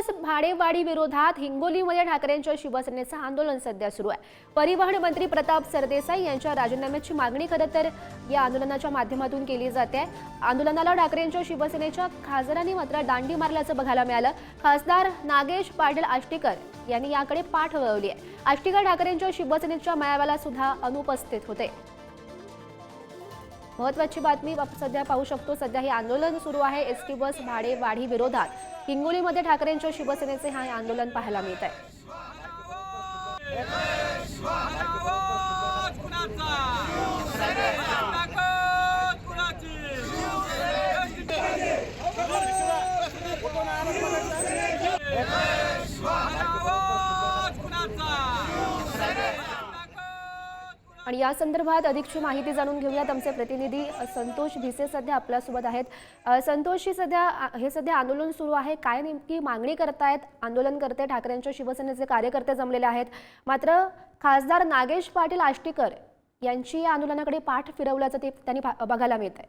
दिवस भाडेवाढी विरोधात हिंगोलीमध्ये ठाकरेंच्या शिवसेनेचं आंदोलन सध्या सुरू आहे. परिवहन मंत्री प्रताप सरदेसाई यांच्या राजीनाम्याची मागणी खरं तर या आंदोलनाच्या माध्यमातून केली जाते. आंदोलनाला ठाकरेंच्या शिवसेनेच्या खासदारांनी मात्र दांडी मारल्याचं बघायला मिळालं. खासदार नागेश पाटील आष्टीकर यांनी याकडे पाठ वळवली आहे. आष्टीकर ठाकरेंच्या शिवसेनेच्या मेळाव्याला सुद्धा अनुपस्थित होते. महत्वाची बातमी सध्या पाहू शकतो. सध्या हे आंदोलन सुरू आहे. एस टी बस भाडे वाढी विरोधात. हिंगोलीमध्ये ठाकरेंच्या शिवसेनेचे हा आंदोलन पाहायला मिळत आहे Yeah. आणि या संदर्भात अधिकची माहिती जाणून घेऊयात आमचे प्रतिनिधी संतोष भिसे सध्या आपल्यासोबत आहेत. संतोषी संतोषजी सध्या हे सध्या आंदोलन सुरू आहे. काय नेमकी मागणी करतायत आंदोलनकर्ते ठाकरेंच्या शिवसेनेचे कार्यकर्ते जमलेले आहेत. मात्र खासदार नागेश पाटील आष्टीकर यांची या आंदोलनाकडे पाठ फिरवल्याचं ते त्यांनी पा- बघायला मिळत आहे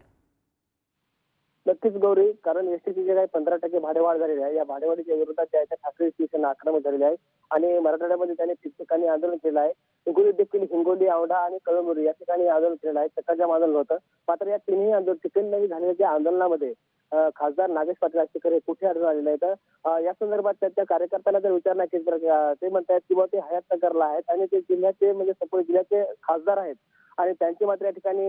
नक्कीच गौरी कारण एसटीची जे काही पंधरा टक्के भाडेवाढ झालेली आहे या भाडेवाढीच्या विरोधात ज्या आहे त्या ठाकरे शिवसेना आक्रमक झालेली आहे आणि मराठवाड्यामध्ये त्यांनी ठिकठिकाणी आंदोलन केलं आहे. हिंगोली देखील हिंगोली औंढा आणि कळमनुरी या ठिकाणी आंदोलन केलेलं आहे. चक्काजाम आंदोलन होतं. मात्र या तिन्ही आंदोलन ठिकाणी झालेल्या आंदोलनामध्ये खासदार नागेश पाटील आष्टीकर हे कुठे आढळून आलेले आहेत या संदर्भात त्यांच्या कार्यकर्त्यांना जर विचारणा केली तर ते म्हणतात की बाबा ते हयात नगरला आहेत आणि ते जिल्ह्याचे म्हणजे संपूर्ण जिल्ह्याचे खासदार आहेत. आणि त्यांची मात्र या ठिकाणी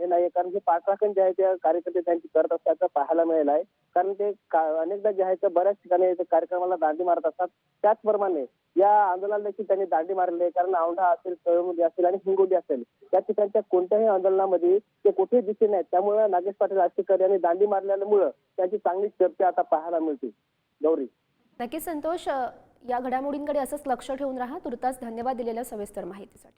हे नाही कारण हे पाठराखण जे आहे ते कार्यकर्ते त्यांची करत असल्याचं पाहायला मिळालं आहे. कारण ते अनेकदा जे आहे ते बऱ्याच ठिकाणी कार्यक्रमाला दांडी मारत असतात. त्याचप्रमाणे या आंदोलनाला देखील त्यांनी दांडी मारली आहे. कारण औंढा असेल कळमुली असेल आणि हिंगोली असेल त्या ठिकाणच्या कोणत्याही आंदोलनामध्ये ते कुठेही दिसले नाहीत. त्यामुळे नागेश पाटील आष्टीकर यांनी दांडी मारल्यामुळं त्यांची चांगली चर्चा आता पाहायला मिळते. गौरी. नक्की संतोष या घडामोडींकडे असंच लक्ष ठेवून राहा. तुर्तास धन्यवाद दिलेल्या सविस्तर माहितीसाठी.